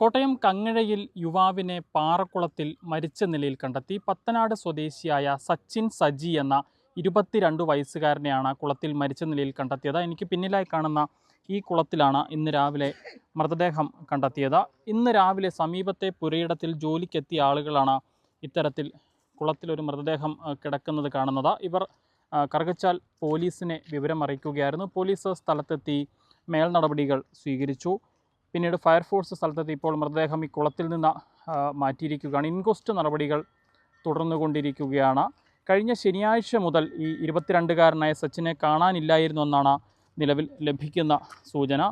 കോട്ടയം കങ്ങഴയിൽ യുവാവിനെ പാറക്കുളത്തിൽ മരിച്ച നിലയിൽ കണ്ടെത്തി. പത്തനാട് സ്വദേശിയായ സച്ചിൻ സജി എന്ന ഇരുപത്തിരണ്ട് വയസ്സുകാരനെയാണ് കുളത്തിൽ മരിച്ച നിലയിൽ കണ്ടെത്തിയത്. എനിക്ക് പിന്നിലായി കാണുന്ന ഈ കുളത്തിലാണ് ഇന്ന് രാവിലെ മൃതദേഹം കണ്ടെത്തിയത്. ഇന്ന് രാവിലെ സമീപത്തെ പുരയിടത്തിൽ ജോലിക്കെത്തിയ ആളുകളാണ് ഇത്തരത്തിൽ കുളത്തിലൊരു മൃതദേഹം കിടക്കുന്നത് കാണുന്നത്. ഇവർ കറുകച്ചാൽ പോലീസിനെ വിവരം അറിയിക്കുകയായിരുന്നു പോലീസ് സ്ഥലത്തെത്തി മേൽനടപടികൾ സ്വീകരിച്ചു. പിന്നീട് ഫയർഫോഴ്സ് സ്ഥലത്തെത്തി ഇപ്പോൾ മൃതദേഹം ഈ കുളത്തിൽ നിന്ന് മാറ്റിയിരിക്കുകയാണ്. ഇൻക്വസ്റ്റ് നടപടികൾ തുടർന്നുകൊണ്ടിരിക്കുകയാണ്. കഴിഞ്ഞ ശനിയാഴ്ച മുതൽ ഈ ഇരുപത്തിരണ്ടുകാരനായ സച്ചിനെ കാണാനില്ലായിരുന്നു എന്നാണ് നിലവിൽ ലഭിക്കുന്ന സൂചന.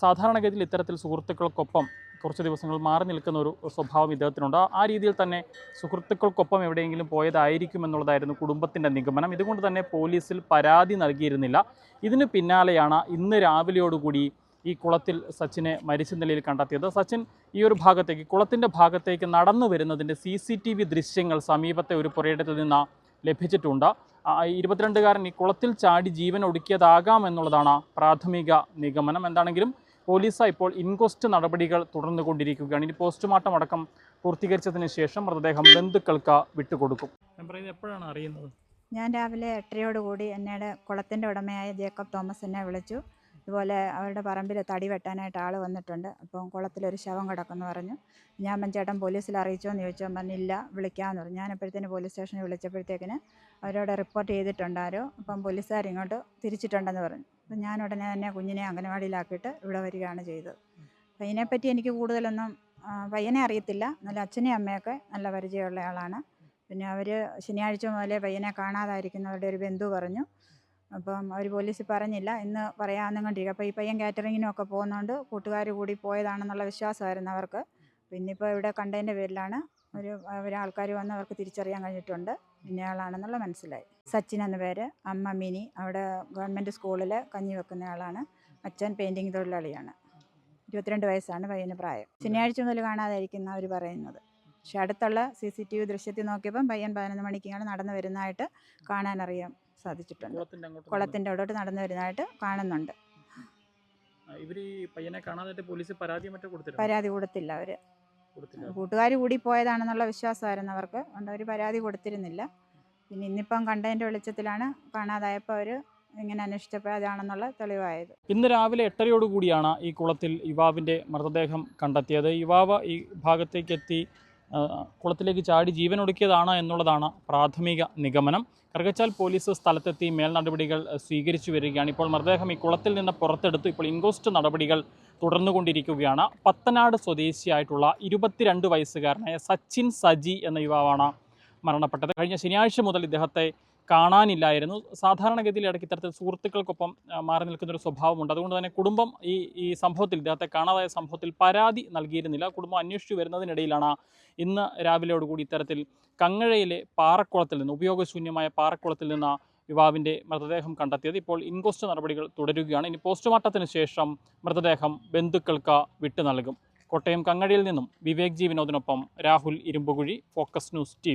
സാധാരണഗതിയിൽ ഇത്തരത്തിൽ സുഹൃത്തുക്കൾക്കൊപ്പം കുറച്ച് ദിവസങ്ങൾ മാറി നിൽക്കുന്ന ഒരു സ്വഭാവം ഇദ്ദേഹത്തിനുണ്ട്. ആ രീതിയിൽ തന്നെ സുഹൃത്തുക്കൾക്കൊപ്പം എവിടെയെങ്കിലും പോയതായിരിക്കും എന്നുള്ളതായിരുന്നു കുടുംബത്തിന്റെ നിഗമനം. ഇതുകൊണ്ട് തന്നെ പോലീസിൽ പരാതി നൽകിയിരുന്നില്ല. ഇതിന് പിന്നാലെയാണ് ഇന്ന് രാവിലെയോടുകൂടി ഈ കുളത്തിൽ സച്ചിനെ മരിച്ച നിലയിൽ കണ്ടെത്തിയത്. സച്ചിൻ ഈ ഒരു ഭാഗത്തേക്ക് കുളത്തിന്റെ ഭാഗത്തേക്ക് നടന്നു വരുന്നതിന്റെ സി സി ടി വി ദൃശ്യങ്ങൾ സമീപത്തെ ഒരു പുരയിടത്തിൽ നിന്ന് ലഭിച്ചിട്ടുണ്ട്. ഇരുപത്തിരണ്ടുകാരൻ ഈ കുളത്തിൽ ചാടി ജീവൻ ഒടുക്കിയതാകാം എന്നുള്ളതാണ് പ്രാഥമിക നിഗമനം. എന്താണെങ്കിലും പോലീസ് ഇപ്പോൾ ഇൻക്വസ്റ്റ് നടപടികൾ തുടർന്നുകൊണ്ടിരിക്കുകയാണ്. ഇനി പോസ്റ്റ്മോർട്ടം അടക്കം പൂർത്തീകരിച്ചതിന് ശേഷം മൃതദേഹം ബന്ധുക്കൾക്ക് വിട്ടുകൊടുക്കും. ഞാൻ പറയുന്നത് എപ്പോഴാണ് അറിയുന്നത്? ഞാൻ രാവിലെ എട്ടരയോടുകൂടി എന്നോട് കുളത്തിന്റെ ഉടമയായ ജേക്കബ് തോമസ് എന്നെ വിളിച്ചു. ഇതുപോലെ അവരുടെ പറമ്പിൽ തടി വെട്ടാനായിട്ട് ആൾ വന്നിട്ടുണ്ട്. അപ്പം കുളത്തിലൊരു ശവം കിടക്കുന്നു പറഞ്ഞു. ഞാൻ മഞ്ചേട്ടൻ പോലീസിൽ അറിയിച്ചോ എന്ന് ചോദിച്ചു. പറഞ്ഞില്ല പറഞ്ഞു വിളിക്കാമെന്ന് പറഞ്ഞു. ഞാൻ അപ്പോഴത്തേന് പോലീസ് സ്റ്റേഷനിൽ വിളിച്ചപ്പോഴത്തേക്കിന് അവരോട് റിപ്പോർട്ട് ചെയ്തിട്ടുണ്ടാരോ? അപ്പം പോലീസുകാർ ഇങ്ങോട്ട് തിരിച്ചിട്ടുണ്ടെന്ന് പറഞ്ഞു. അപ്പം ഞാൻ ഉടനെ തന്നെ കുഞ്ഞിനെ അംഗനവാടിയിലാക്കിയിട്ട് ഇവിടെ വരികയാണ് ചെയ്തത്. അപ്പം ഇതിനെപ്പറ്റി എനിക്ക് കൂടുതലൊന്നും പയ്യനെ അറിയത്തില്ല. നല്ല അച്ഛനെയും അമ്മയൊക്കെ നല്ല പരിചയമുള്ള ആളാണ്. പിന്നെ അവർ ശനിയാഴ്ച മുതലേ പയ്യനെ കാണാതായിരിക്കുന്നവരുടെ ഒരു ബന്ധു പറഞ്ഞു. അപ്പം അവർ പോലീസിൽ പറഞ്ഞില്ല. ഇന്ന് പറയാമെന്നും കണ്ടിരിക്കുക അപ്പോൾ ഈ പയ്യൻ കാറ്ററിങ്ങിനും ഒക്കെ പോകുന്നതുകൊണ്ട് കൂട്ടുകാർ കൂടി പോയതാണെന്നുള്ള വിശ്വാസമായിരുന്നു അവർക്ക്. പിന്നിപ്പോൾ ഇവിടെ കണ്ടതിന്റെ പേരിലാണ് ഒരു ഒരാൾക്കാർ വന്ന് അവർക്ക് തിരിച്ചറിയാൻ കഴിഞ്ഞിട്ടുണ്ട്. ഇന്നയാളാണെന്നുള്ള മനസ്സിലായി. സച്ചിൻ എന്ന പേര് അമ്മ മിനി. അവിടെ ഗവൺമെന്റ് സ്കൂളിൽ കഞ്ഞി വെക്കുന്ന ആളാണ്. അച്ഛൻ പെയിന്റിങ് തൊഴിലാളിയാണ്. ഇരുപത്തിരണ്ട് വയസ്സാണ് പയ്യന് പ്രായം. ശനിയാഴ്ച മുതൽ കാണാതായിരിക്കുന്ന അവർ പറയുന്നത്. പക്ഷേ അടുത്തുള്ള സി സി ടി വി ദൃശ്യത്തിൽ നോക്കിയപ്പം പയ്യൻ പതിനൊന്ന് മണിക്കാണ് നടന്നു വരുന്നതായിട്ട് കാണാനറിയാൻ സാധിച്ചിട്ടുണ്ട്. കുളത്തിന്റെ അവിടോട്ട് നടന്നു വരുന്നതായിട്ട് കാണുന്നുണ്ട്. ഇവർ ഈ പയ്യനെ പോലീസ് പരാതി മറ്റോ പരാതി കൊടുത്തില്ല അവർ കൂട്ടുകാർ കൂടി പോയതാണെന്നുള്ള വിശ്വാസമായിരുന്നു അവർക്ക്. അതുകൊണ്ട് അവർ പരാതി കൊടുത്തിരുന്നില്ല. പിന്നെ ഇന്നിപ്പം കണ്ടതിന്റെ വെളിച്ചത്തിലാണ് കാണാതായപ്പോൾ അവർ ഇങ്ങനെ അന്വേഷിച്ചപ്പോൾ അതാണെന്നുള്ള തെളിവായത്. ഇന്ന് രാവിലെ എട്ടരയോടുകൂടിയാണ് ഈ കുളത്തിൽ യുവാവിന്റെ മൃതദേഹം കണ്ടെത്തിയത്. യുവാവ് ഈ ഭാഗത്തേക്ക് എത്തി ആ, കുളത്തിലേക്ക് ചാടി ജീവനൊടുക്കിയതാണ് എന്നുള്ളതാണ് പ്രാഥമിക നിഗമനം. കറുകച്ചാൽ പോലീസ് സ്ഥലത്തെത്തി മേൽ നടപടികൾ സ്വീകരിച്ചു വരികയാണ്. ഇപ്പോൾ മൃതദേഹം ഈ കുളത്തിൽ നിന്ന് പുറത്തെടുത്തു. ഇപ്പോൾ ഇൻക്വസ്റ്റ് നടപടികൾ തുടർന്നുകൊണ്ടിരിക്കുകയാണ്. പത്തനാട് സ്വദേശിയായിട്ടുള്ള ഇരുപത്തിരണ്ട് വയസ്സുകാരനായ സച്ചിൻ സജി എന്ന യുവാവാണ് മരണപ്പെട്ടത്. കഴിഞ്ഞ ശനിയാഴ്ച മുതൽ ഇദ്ദേഹത്തെ കാണാനില്ലായിരുന്നു. സാധാരണഗതിയിൽ ഇടയ്ക്ക് ഇത്തരത്തിൽ സുഹൃത്തുക്കൾക്കൊപ്പം മാറി നിൽക്കുന്ന ഒരു സ്വഭാവമുണ്ട്. അതുകൊണ്ട് തന്നെ കുടുംബം ഈ ഈ സംഭവത്തിൽ ഇദ്ദേഹത്തെ കാണാതായ സംഭവത്തിൽ പരാതി നൽകിയിരുന്നില്ല. കുടുംബം അന്വേഷിച്ചു വരുന്നതിനിടയിലാണ് ഇന്ന് രാവിലെയോടുകൂടി ഇത്തരത്തിൽ കങ്ങഴയിലെ പാറക്കുളത്തിൽ നിന്ന് ഉപയോഗശൂന്യമായ പാറക്കുളത്തിൽ നിന്ന് യുവാവിന്റെ മൃതദേഹം കണ്ടെത്തിയത്. ഇപ്പോൾ ഇൻക്വസ്റ്റ് നടപടികൾ തുടരുകയാണ്. ഇനി പോസ്റ്റ്മോർട്ടത്തിന് ശേഷം മൃതദേഹം ബന്ധുക്കൾക്ക് വിട്ടു നൽകും. കോട്ടയം കങ്ങഴയിൽ നിന്നും Vivek G വിനോദിനൊപ്പം Rahul Irumpukuzhi focus news T